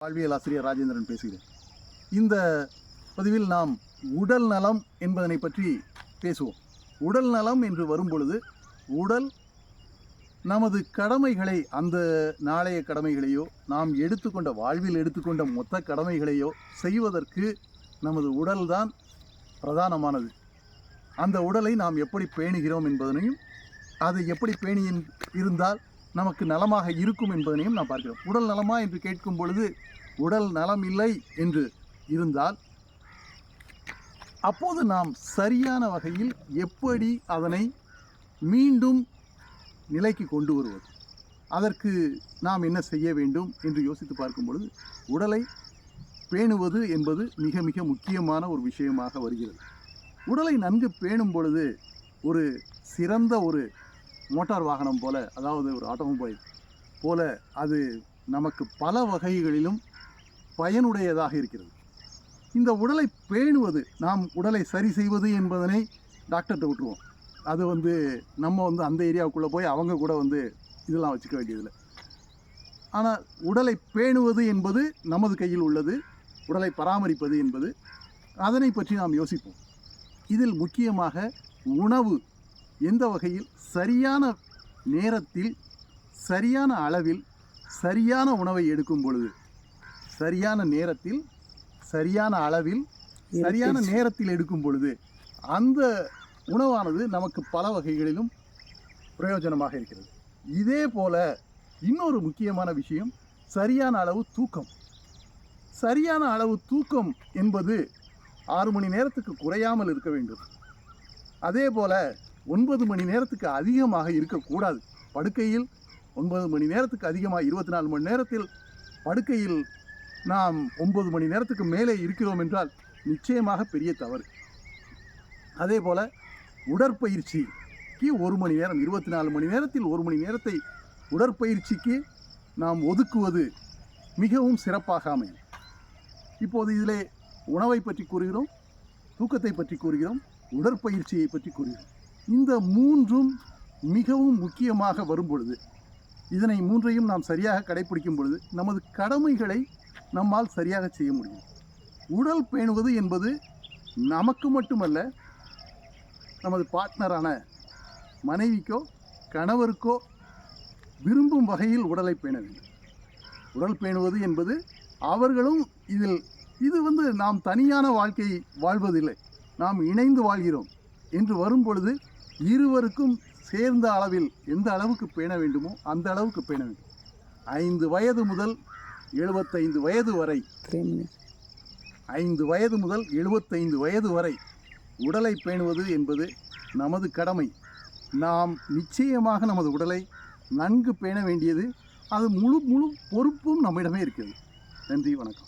வாழ்வியல் ஆசிரியர் ராஜேந்திரன் பேசுகிறேன் இந்த பதிவில் நாம் உடல் நலம் என்பதனை பற்றி பேசுவோம். உடல் நலம் என்று வரும்பொழுது உடல் நமது கடமைகளை அந்த நாளைய கடமைகளையோ நாம் எடுத்துக்கொண்ட வாழ்வில் எடுத்துக்கொண்ட மொத்த கடமைகளையோ செய்வதற்கு நமது உடல்தான் பிரதானமானது. அந்த உடலை நாம் எப்படி பேணுகிறோம் என்பதனையும் அதை எப்படி பேணி இருந்தால் நமக்கு நலமாக இருக்கும் என்பதனையும் நாம் பார்க்கிறோம். உடல் நலமா என்று கேட்கும் பொழுது உடல் நலம் இல்லை என்று இருந்தால் அப்போது நாம் சரியான வகையில் எப்படி அதனை மீண்டும் நிலைக்கு கொண்டு வருவது? அதற்கு நாம் என்ன செய்ய வேண்டும் என்று யோசித்து பார்க்கும் பொழுது உடலை பேணுவது என்பது மிக மிக முக்கியமான ஒரு விஷயமாக வருகிறது. உடலை நன்கு பேணும் பொழுது ஒரு சிறந்த ஒரு மோட்டார் வாகனம் போல் அதாவது ஒரு ஆட்டோமொபைல் போல அது நமக்கு பல வகைகளிலும் பயனுடையதாக இருக்கிறது. இந்த உடலை பேணுவது நாம் உடலை சரி செய்வது என்பதனை டாக்டர்கிட்ட விட்டுருவோம். அது வந்து நம்ம வந்து அந்த ஏரியாவுக்குள்ளே போய் அவங்க கூட வந்து இதெல்லாம் வச்சுக்க வேண்டியதில்லை. ஆனால் உடலை பேணுவது என்பது நமது கையில் உள்ளது உடலை பராமரிப்பது என்பது. அதனை பற்றி நாம் யோசிப்போம். இதில் முக்கியமாக உணவு எந்த வகையில் சரியான நேரத்தில் சரியான அளவில் சரியான உணவை எடுக்கும் பொழுது? சரியான நேரத்தில் சரியான அளவில் சரியான நேரத்தில் எடுக்கும் பொழுது அந்த உணவானது நமக்கு பல வகைகளிலும் பிரயோஜனமாக இருக்கிறது. இதே போல இன்னொரு முக்கியமான விஷயம் சரியான அளவு தூக்கம். சரியான அளவு தூக்கம் என்பது ஆறு மணி நேரத்துக்கு குறையாமல் இருக்க வேண்டும். அதே போல ஒன்பது மணி நேரத்துக்கு அதிகமாக இருக்கக்கூடாது. படுக்கையில் ஒன்பது மணி நேரத்துக்கு அதிகமாக இருபத்தி நாலு மணி நேரத்தில் படுக்கையில் நாம் ஒன்பது மணி நேரத்துக்கு மேலே இருக்கிறோம் என்றால் நிச்சயமாக பெரிய தவறு. அதே போல் உடற்பயிற்சிக்கு ஒரு மணி நேரம் இருபத்தி நாலு மணி நேரத்தில் ஒரு மணி நேரத்தை உடற்பயிற்சிக்கு நாம் ஒதுக்குவது மிகவும் சிறப்பாக அமையும் இப்போது இதிலே உணவை பற்றி கூறுகிறோம் தூக்கத்தை பற்றி கூறுகிறோம் உடற்பயிற்சியை பற்றி கூறுகிறோம். இந்த மூன்றும் மிகவும் முக்கியமாக வரும் பொழுது இதனை மூன்றையும் நாம் சரியாக கடைபிடிக்கும் பொழுது நமது கடமைகளை நம்மால் சரியாக செய்ய முடியும். உடல் பேணுவது என்பது நமக்கு மட்டுமல்ல நமது பார்ட்னரான மனைவிக்கோ கணவருக்கோ விரும்பும் வகையில் உடலை பேண வேண்டும். உடல் பேணுவது என்பது அவர்களும் இதில் இது வந்து நாம் தனியான வாழ்க்கை வாழ்வதில்லை நாம் இணைந்து வாழ்கிறோம் என்று வரும் பொழுது இருவருக்கும் சேர்ந்த அளவில் எந்த அளவுக்கு பேண வேண்டுமோ அந்த அளவுக்கு பேண வேண்டும். ஐந்து வயது முதல் எழுபத்தைந்து வயது வரை ஐந்து வயது முதல் எழுபத்தைந்து வயது வரை உடலை பேணுவது என்பது நமது கடமை. நாம் நிச்சயமாக நமது உடலை நன்கு பேண வேண்டியது அது முழு முழு பொறுப்பும் நம்மிடமே இருக்கிறது. நன்றி வணக்கம்.